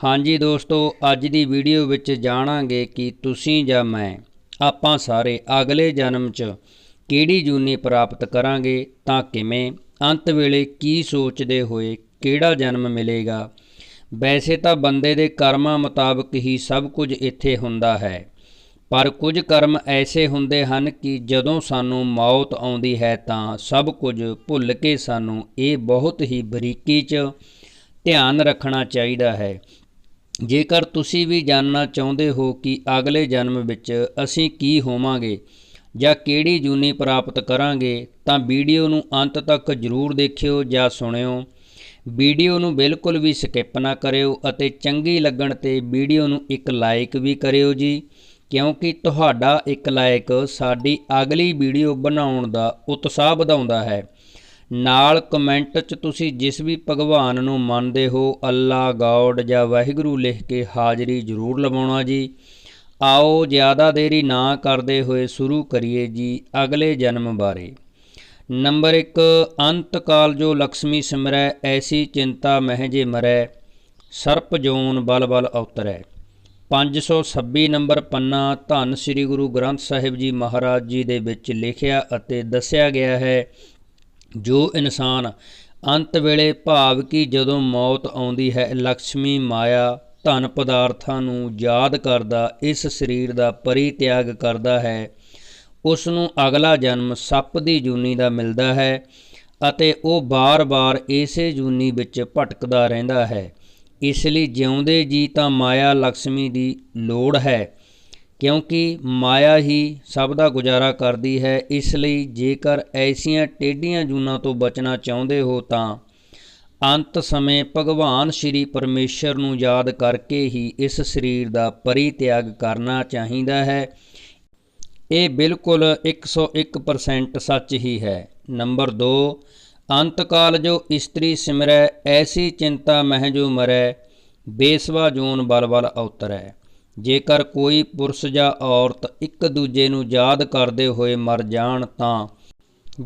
ਹਾਂਜੀ ਦੋਸਤੋ, ਅੱਜ ਦੀ ਵੀਡੀਓ ਵਿੱਚ ਜਾਣਾਂਗੇ ਕਿ ਤੁਸੀਂ ਜਾਂ ਮੈਂ ਆਪਾਂ ਸਾਰੇ ਅਗਲੇ ਜਨਮ 'ਚ ਕਿਹੜੀ ਜੂਨੀ ਪ੍ਰਾਪਤ ਕਰਾਂਗੇ, ਤਾਂ ਕਿਵੇਂ, ਅੰਤ ਵੇਲੇ ਕੀ ਸੋਚਦੇ ਹੋਏ ਕਿਹੜਾ ਜਨਮ ਮਿਲੇਗਾ। ਵੈਸੇ ਤਾਂ ਬੰਦੇ ਦੇ ਕਰਮਾਂ ਮੁਤਾਬਕ ਹੀ ਸਭ ਕੁਝ ਇੱਥੇ ਹੁੰਦਾ ਹੈ, ਪਰ ਕੁਝ ਕਰਮ ਐਸੇ ਹੁੰਦੇ ਹਨ ਕਿ ਜਦੋਂ ਸਾਨੂੰ ਮੌਤ ਆਉਂਦੀ ਹੈ ਤਾਂ ਸਭ ਕੁਝ ਭੁੱਲ ਕੇ ਸਾਨੂੰ ਇਹ ਬਹੁਤ ਹੀ ਬਰੀਕੀ 'ਚ ਧਿਆਨ ਰੱਖਣਾ ਚਾਹੀਦਾ ਹੈ। ਜੇਕਰ ਤੁਸੀਂ ਵੀ ਜਾਣਨਾ ਚਾਹੁੰਦੇ ਹੋ ਕਿ ਅਗਲੇ ਜਨਮ ਵਿੱਚ ਅਸੀਂ ਕੀ ਹੋਵਾਂਗੇ ਜਾਂ ਕਿਹੜੀ ਜੂਨੀ ਪ੍ਰਾਪਤ ਕਰਾਂਗੇ, ਤਾਂ ਵੀਡੀਓ ਨੂੰ ਅੰਤ ਤੱਕ ਜ਼ਰੂਰ ਦੇਖਿਓ ਜਾਂ ਸੁਣਿਓ। ਵੀਡੀਓ ਨੂੰ ਬਿਲਕੁਲ ਵੀ ਸਕਿਪ ਨਾ ਕਰਿਓ ਅਤੇ ਚੰਗੀ ਲੱਗਣ ਤੇ ਵੀਡੀਓ ਨੂੰ ਇੱਕ ਲਾਈਕ ਵੀ ਕਰਿਓ ਜੀ, ਕਿਉਂਕਿ ਤੁਹਾਡਾ ਇੱਕ ਲਾਈਕ ਸਾਡੀ ਅਗਲੀ ਵੀਡੀਓ ਬਣਾਉਣ ਦਾ ਉਤਸ਼ਾਹ ਵਧਾਉਂਦਾ ਹੈ। ਨਾਲ ਕਮੈਂਟ 'ਚ ਤੁਸੀਂ ਜਿਸ ਵੀ ਭਗਵਾਨ ਨੂੰ ਮੰਨਦੇ ਹੋ, ਅੱਲਾ, ਗੋਡ ਜਾਂ ਵਾਹਿਗੁਰੂ ਲਿਖ ਕੇ ਹਾਜ਼ਰੀ ਜ਼ਰੂਰ ਲਵਾਉਣਾ ਜੀ। ਆਓ ਜ਼ਿਆਦਾ ਦੇਰੀ ਨਾ ਕਰਦੇ ਹੋਏ ਸ਼ੁਰੂ ਕਰੀਏ ਜੀ ਅਗਲੇ ਜਨਮ ਬਾਰੇ। ਨੰਬਰ 1 ਅੰਤ ਕਾਲ ਜੋ ਲక్ష్ਮੀ ਸਿਮਰੈ, ਐਸੀ ਚਿੰਤਾ ਮਹਿ ਜੇ ਮਰੈ, ਸਰਪ ਜੋਨ ਬਲ ਬਲ ਅਵਤਰੈ 526 ਨੰਬਰ ਪੰਨਾ ਧੰਨ ਸ੍ਰੀ ਗੁਰੂ ਗ੍ਰੰਥ ਸਾਹਿਬ ਜੀ ਮਹਾਰਾਜ ਜੀ ਦੇ ਵਿੱਚ ਲਿਖਿਆ ਅਤੇ ਦੱਸਿਆ ਗਿਆ ਹੈ ਜੋ ਇਨਸਾਨ ਅੰਤ ਵੇਲੇ ਭਾਵ ਕਿ ਜਦੋਂ ਮੌਤ ਆਉਂਦੀ ਹੈ ਲక్ష్ਮੀ ਮਾਇਆ ਧਨ ਪਦਾਰਥਾਂ ਨੂੰ ਯਾਦ ਕਰਦਾ, ਇਸ ਸਰੀਰ ਦਾ ਪਰਿਤਿਆਗ ਕਰਦਾ ਹੈ ਉਸ ਨੂੰ ਅਗਲਾ ਜਨਮ ਸੱਪ ਦੀ ਜੂਨੀ ਦਾ ਮਿਲਦਾ ਹੈ ਅਤੇ ਉਹ ਬਾਰ-ਬਾਰ ਇਸੇ ਜੂਨੀ ਵਿੱਚ ਭਟਕਦਾ ਰਹਿੰਦਾ ਹੈ। ਇਸ ਲਈ ਜਿਉਂਦੇ ਜੀ ਤਾਂ ਮਾਇਆ ਲక్ష్ਮੀ ਦੀ ਲੋੜ ਹੈ। ਕਿਉਂਕਿ ਮਾਇਆ ਹੀ ਸਭ ਦਾ ਗੁਜ਼ਾਰਾ ਕਰਦੀ ਹੈ, ਇਸ ਲਈ ਜੇਕਰ ਐਸੀਆਂ ਟੇਢੀਆਂ ਜੂਨਾਂ ਤੋਂ ਬਚਣਾ ਚਾਹੁੰਦੇ ਹੋ ਤਾਂ ਅੰਤ ਸਮੇਂ ਭਗਵਾਨ ਸ਼੍ਰੀ ਪਰਮੇਸ਼ਰ ਨੂੰ ਯਾਦ ਕਰਕੇ ਹੀ ਇਸ ਸਰੀਰ ਦਾ ਪਰਿਤਿਆਗ ਕਰਨਾ ਚਾਹੀਦਾ ਹੈ। ਇਹ ਬਿਲਕੁਲ 101% ਸੱਚ ਹੀ ਹੈ। ਨੰਬਰ 2 ਅੰਤਕਾਲ ਜੋ ਇਸਤਰੀ ਸਿਮਰੈ, ਐਸੀ ਚਿੰਤਾ ਮਹਿ ਜੋ ਮਰੈ, ਬੇਸਵਾ ਜੂਨ ਬਲ ਬਲ ਅਵਤਰੈ। ਜੇਕਰ ਕੋਈ ਪੁਰਸ਼ ਜਾਂ ਔਰਤ ਇੱਕ ਦੂਜੇ ਨੂੰ ਯਾਦ ਕਰਦੇ ਹੋਏ ਮਰ ਜਾਣ ਤਾਂ,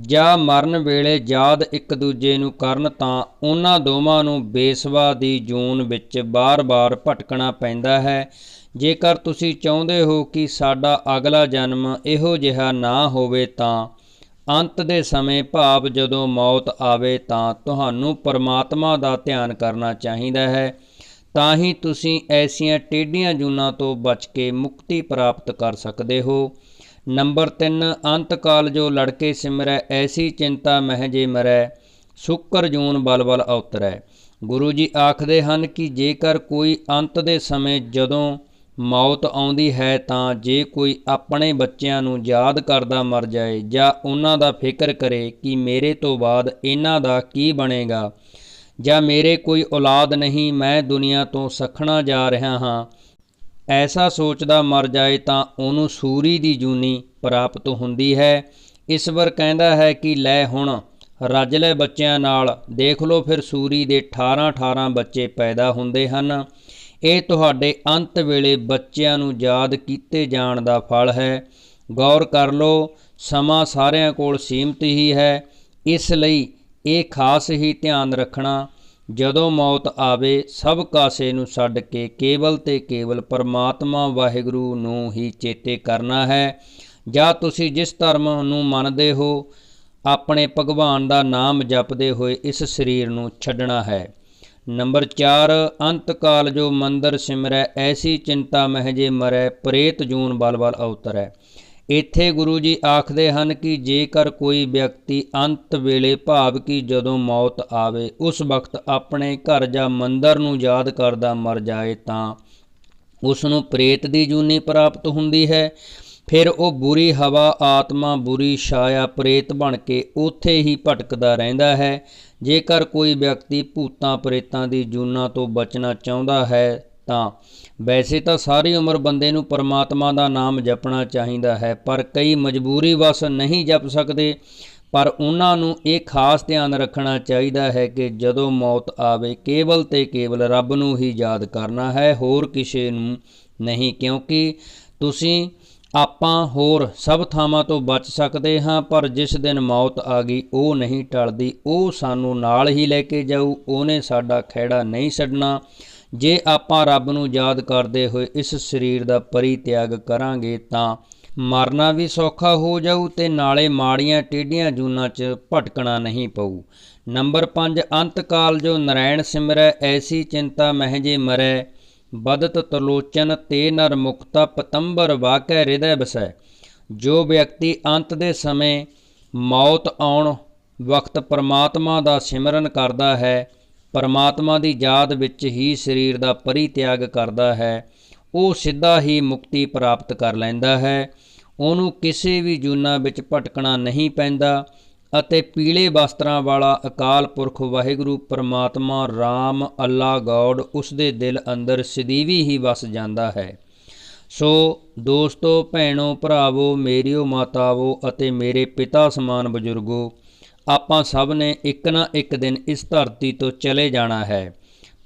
ਜਾਂ ਮਰਨ ਵੇਲੇ ਯਾਦ ਇੱਕ ਦੂਜੇ ਨੂੰ ਕਰਨ ਤਾਂ, ਉਹਨਾਂ ਦੋਵਾਂ ਨੂੰ ਬੇਸਵਾ ਦੀ ਜੂਨ ਵਿੱਚ ਬਾਰ-ਬਾਰ ਭਟਕਣਾ ਪੈਂਦਾ ਹੈ। ਜੇਕਰ ਤੁਸੀਂ ਚਾਹੁੰਦੇ ਹੋ ਕਿ ਸਾਡਾ ਅਗਲਾ ਜਨਮ ਇਹੋ ਜਿਹਾ ਨਾ ਹੋਵੇ ਤਾਂ, ਅੰਤ ਦੇ ਸਮੇਂ ਭਾਵ ਜਦੋਂ ਮੌਤ ਆਵੇ ਤਾਂ ਤੁਹਾਨੂੰ ਪਰਮਾਤਮਾ ਦਾ ਧਿਆਨ ਕਰਨਾ ਚਾਹੀਦਾ ਹੈ। ਤਾਂ ਹੀ ਤੁਸੀਂ ਐਸੀਆਂ ਟੇਢੀਆਂ ਜੂਨਾਂ ਤੋਂ ਬਚ ਕੇ ਮੁਕਤੀ ਪ੍ਰਾਪਤ ਕਰ ਸਕਦੇ ਹੋ। ਨੰਬਰ 3 ਅੰਤਕਾਲ ਜੋ ਲੜਕੇ ਸਿਮਰੈ, ਐਸੀ ਚਿੰਤਾ ਮਹਿਜੇ ਮਰੈ, ਸੁੱਕਰ ਜੂਨ ਬਲ ਬਲ ਅਵਤਰੈ ਗੁਰੂ ਜੀ ਆਖਦੇ ਹਨ ਕਿ ਜੇਕਰ ਕੋਈ ਅੰਤ ਦੇ ਸਮੇਂ ਜਦੋਂ ਮੌਤ ਆਉਂਦੀ ਹੈ ਤਾਂ ਜੇ ਕੋਈ ਆਪਣੇ ਬੱਚਿਆਂ ਨੂੰ ਯਾਦ ਕਰਦਾ ਮਰ ਜਾਏ ਜਾਂ ਉਹਨਾਂ ਦਾ ਫਿਕਰ ਕਰੇ ਕਿ ਮੇਰੇ ਤੋਂ ਬਾਅਦ ਇਹਨਾਂ ਦਾ ਕੀ ਬਣੇਗਾ ਜਾਂ ਮੇਰੇ ਕੋਈ ਔਲਾਦ ਨਹੀਂ, ਮੈਂ ਦੁਨੀਆ ਤੋਂ ਸਖਣਾ ਜਾ ਰਿਹਾ ਹਾਂ। ਐਸਾ ਸੋਚਦਾ ਮਰ ਜਾਏ ਤਾਂ ਉਹਨੂੰ ਸੂਰੀ ਦੀ ਜੂਨੀ ਪ੍ਰਾਪਤ ਹੁੰਦੀ ਹੈ। ਈਸ਼ਵਰ ਕਹਿੰਦਾ ਹੈ ਕਿ ਲੈ ਹੁਣ, ਰੱਜ ਲੈ ਬੱਚਿਆਂ ਨਾਲ। ਦੇਖ ਲਓ ਫਿਰ ਸੂਰੀ ਦੇ 18 18 ਬੱਚੇ ਪੈਦਾ ਹੁੰਦੇ ਹਨ। ਇਹ ਤੁਹਾਡੇ ਅੰਤ ਵੇਲੇ ਬੱਚਿਆਂ ਨੂੰ ਯਾਦ ਕੀਤੇ ਜਾਣ ਦਾ ਫਲ ਹੈ। ਗੌਰ ਕਰ ਲਓ, ਸਮਾਂ ਸਾਰਿਆਂ ਕੋਲ ਸੀਮਤ ਹੀ ਹੈ। ਇਸ ਲਈ ਇਹ ਖਾਸ ਹੀ ਧਿਆਨ ਰੱਖਣਾ, ਜਦੋਂ ਮੌਤ ਆਵੇ, ਸਭ ਕਾਸੇ ਨੂੰ ਛੱਡ ਕੇ ਕੇਵਲ ਤੇ ਕੇਵਲ ਪਰਮਾਤਮਾ ਵਾਹਿਗੁਰੂ ਨੂੰ ਹੀ ਚੇਤੇ ਕਰਨਾ ਹੈ। ਜਾਂ ਤੁਸੀਂ ਜਿਸ ਧਰਮ ਨੂੰ ਮੰਨਦੇ ਹੋ, ਆਪਣੇ ਭਗਵਾਨ ਦਾ ਨਾਮ ਜਪਦੇ ਹੋਏ ਇਸ ਸਰੀਰ ਨੂੰ ਛੱਡਣਾ ਹੈ। ਨੰਬਰ 4 ਅੰਤਕਾਲ ਜੋ ਮੰਦਰ ਸਿਮਰੈ, ਐਸੀ ਚਿੰਤਾ ਮਹਿ ਜੇ ਮਰੈ, ਪ੍ਰੇਤ ਜੂਨ ਬਲ ਬਲ ਅਵਤਰੈ। ਇੱਥੇ ਗੁਰੂ ਜੀ ਆਖਦੇ ਹਨ ਕਿ ਜੇਕਰ ਕੋਈ ਵਿਅਕਤੀ ਅੰਤ ਵੇਲੇ ਭਾਵ ਕਿ ਜਦੋਂ ਮੌਤ ਆਵੇ, ਉਸ ਵਕਤ ਆਪਣੇ ਘਰ ਜਾਂ ਮੰਦਰ ਨੂੰ ਯਾਦ ਕਰਦਾ ਮਰ ਜਾਏ ਤਾਂ ਉਸ ਨੂੰ ਪ੍ਰੇਤ ਦੀ ਜੂਨੀ ਪ੍ਰਾਪਤ ਹੁੰਦੀ ਹੈ। ਫਿਰ ਉਹ ਬੁਰੀ ਹਵਾ, ਆਤਮਾ, ਬੁਰੀ ਛਾਇਆ ਪ੍ਰੇਤ ਬਣ ਕੇ ਉੱਥੇ ਹੀ ਭਟਕਦਾ ਰਹਿੰਦਾ ਹੈ। ਜੇਕਰ ਕੋਈ ਵਿਅਕਤੀ ਭੂਤਾਂ ਪ੍ਰੇਤਾਂ ਦੀ ਜੂਨਾਂ ਤੋਂ ਬਚਣਾ ਚਾਹੁੰਦਾ ਹੈ ਤਾਂ ਵੈਸੇ ਤਾਂ ਸਾਰੀ ਉਮਰ ਬੰਦੇ ਨੂੰ ਪਰਮਾਤਮਾ ਦਾ ਨਾਮ ਜਪਣਾ ਚਾਹੀਦਾ ਹੈ, ਪਰ ਕਈ ਮਜਬੂਰੀ ਵਸ ਨਹੀਂ ਜਪ ਸਕਦੇ। ਪਰ ਉਹਨਾਂ ਨੂੰ ਇਹ ਖਾਸ ਧਿਆਨ ਰੱਖਣਾ ਚਾਹੀਦਾ ਹੈ ਕਿ ਜਦੋਂ ਮੌਤ ਆਵੇ, ਕੇਵਲ ਤੇ ਕੇਵਲ ਰੱਬ ਨੂੰ ਹੀ ਯਾਦ ਕਰਨਾ ਹੈ, ਹੋਰ ਕਿਸੇ ਨੂੰ ਨਹੀਂ। ਕਿਉਂਕਿ ਤੁਸੀਂ, ਆਪਾਂ ਹੋਰ ਸਭ ਥਾਵਾਂ ਤੋਂ ਬਚ ਸਕਦੇ ਹਾਂ, ਪਰ ਜਿਸ ਦਿਨ ਮੌਤ ਆ ਗਈ, ਉਹ ਨਹੀਂ ਟਲਦੀ। ਉਹ ਸਾਨੂੰ ਨਾਲ ਹੀ ਲੈ ਕੇ ਜਾਊ, ਉਹਨੇ ਸਾਡਾ ਖਹਿੜਾ ਨਹੀਂ ਛੱਡਣਾ। ਜੇ ਆਪਾਂ ਰੱਬ ਨੂੰ ਯਾਦ ਕਰਦੇ ਹੋਏ ਇਸ ਸਰੀਰ ਦਾ ਪਰਿਤਿਆਗ ਕਰਾਂਗੇ ਤਾਂ ਮਰਨਾ ਵੀ ਸੌਖਾ ਹੋ ਜਾਊ ਤੇ ਨਾਲੇ ਮਾੜੀਆਂ ਟੇਢੀਆਂ ਜੂਨਾਂ 'ਚ ਭਟਕਣਾ ਨਹੀਂ ਪਊ। ਨੰਬਰ 5 ਅੰਤਕਾਲ ਜੋ ਨਰੈਣ ਸਿਮਰੈ, ਐਸੀ ਚਿੰਤਾ ਮਹਿਜੇ ਮਰੈ। ਬਦਤ ਤਲੋਚਨ ਤੇ ਨਰ ਮੁਕਤਾ ਪਤੰਬਰ ਵਾਕੈ ਹਿਰਦੈ ਬਸੈ। ਜੋ ਵਿਅਕਤੀ ਅੰਤ ਦੇ ਸਮੇਂ ਮੌਤ ਆਉਣ, ਵਕਤ ਪਰਮਾਤਮਾ ਦਾ ਸਿਮਰਨ ਕਰਦਾ ਹੈ ਪਰਮਾਤਮਾ ਦੀ ਯਾਦ ਵਿੱਚ ਹੀ ਸਰੀਰ ਦਾ ਪਰਿਤਿਆਗ ਕਰਦਾ ਹੈ, ਉਹ ਸਿੱਧਾ ਹੀ ਮੁਕਤੀ ਪ੍ਰਾਪਤ ਕਰ ਲੈਂਦਾ ਹੈ। ਉਹਨੂੰ ਕਿਸੇ ਵੀ ਜੂਨਾਂ ਵਿੱਚ ਭਟਕਣਾ ਨਹੀਂ ਪੈਂਦਾ ਅਤੇ ਪੀਲੇ ਵਸਤਰਾਂ ਵਾਲਾ ਅਕਾਲ ਪੁਰਖ ਵਾਹਿਗੁਰੂ ਪਰਮਾਤਮਾ RAM ਅੱਲਾ ਗੌਡ ਉਸ ਦੇ ਦਿਲ ਅੰਦਰ ਸਦੀਵੀ ਹੀ ਵਸ ਜਾਂਦਾ ਹੈ। ਸੋ ਦੋਸਤੋ, ਭੈਣੋ, ਭਰਾਵੋ, ਮੇਰਿਓ, ਮਾਤਾਵੋ ਅਤੇ ਮੇਰੇ ਪਿਤਾ ਸਮਾਨ ਬਜ਼ੁਰਗੋ ਆਪਾਂ ਸਭ ਨੇ ਇੱਕ ਨਾ ਇੱਕ ਦਿਨ ਇਸ ਧਰਤੀ ਤੋਂ ਚਲੇ ਜਾਣਾ ਹੈ।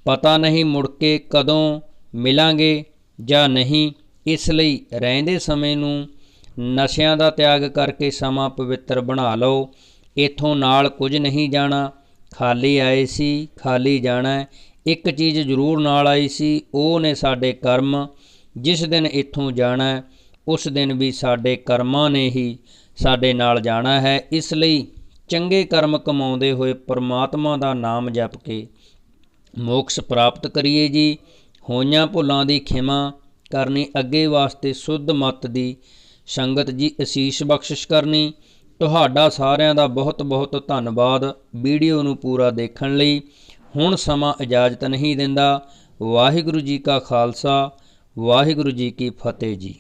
ਪਤਾ ਨਹੀਂ ਮੁੜ ਕੇ ਕਦੋਂ ਮਿਲਾਂਗੇ ਜਾਂ ਨਹੀਂ, ਇਸ ਲਈ ਰਹਿੰਦੇ ਸਮੇਂ ਨੂੰ ਨਸ਼ਿਆਂ ਦਾ ਤਿਆਗ ਕਰਕੇ ਸਮਾਂ ਪਵਿੱਤਰ ਬਣਾ ਲਓ। ਇਥੋਂ ਨਾਲ ਕੁਝ ਨਹੀਂ ਜਾਣਾ। ਖਾਲੀ ਆਏ ਸੀ, ਖਾਲੀ ਜਾਣਾ ਇੱਕ ਚੀਜ਼ ਜ਼ਰੂਰ ਨਾਲ ਆਈ ਸੀ, ਉਹ ਨੇ ਸਾਡੇ ਕਰਮ। ਜਿਸ ਦਿਨ ਇੱਥੋਂ ਜਾਣਾ ਉਸ ਦਿਨ ਵੀ ਸਾਡੇ ਕਰਮਾਂ ਨੇ ਹੀ ਸਾਡੇ ਨਾਲ ਜਾਣਾ ਹੈ। ਇਸ ਲਈ ਚੰਗੇ ਕਰਮ ਕਮਾਉਂਦੇ ਹੋਏ ਪਰਮਾਤਮਾ ਦਾ ਨਾਮ ਜਪ ਕੇ ਮੋਕਸ਼ ਪ੍ਰਾਪਤ ਕਰੀਏ ਜੀ। ਹੋਈਆਂ ਭੁੱਲਾਂ ਦੀ ਖਿਮਾ ਕਰਨੀ ਅੱਗੇ ਵਾਸਤੇ ਸੁੱਧ ਮਤ ਦੀ ਸੰਗਤ ਜੀ ਅਸੀਸ ਬਖਸ਼ਿਸ਼ ਕਰਨੀ। ਤੁਹਾਡਾ ਸਾਰਿਆਂ ਦਾ ਬਹੁਤ ਬਹੁਤ ਧੰਨਵਾਦ ਵੀਡੀਓ ਨੂੰ ਪੂਰਾ ਦੇਖਣ ਲਈ। ਹੁਣ ਸਮਾਂ ਇਜਾਜ਼ਤ ਨਹੀਂ ਦਿੰਦਾ। ਵਾਹਿਗੁਰੂ ਜੀ ਕਾ ਖਾਲਸਾ, ਵਾਹਿਗੁਰੂ ਜੀ ਕੀ ਫਤਿਹ ਜੀ।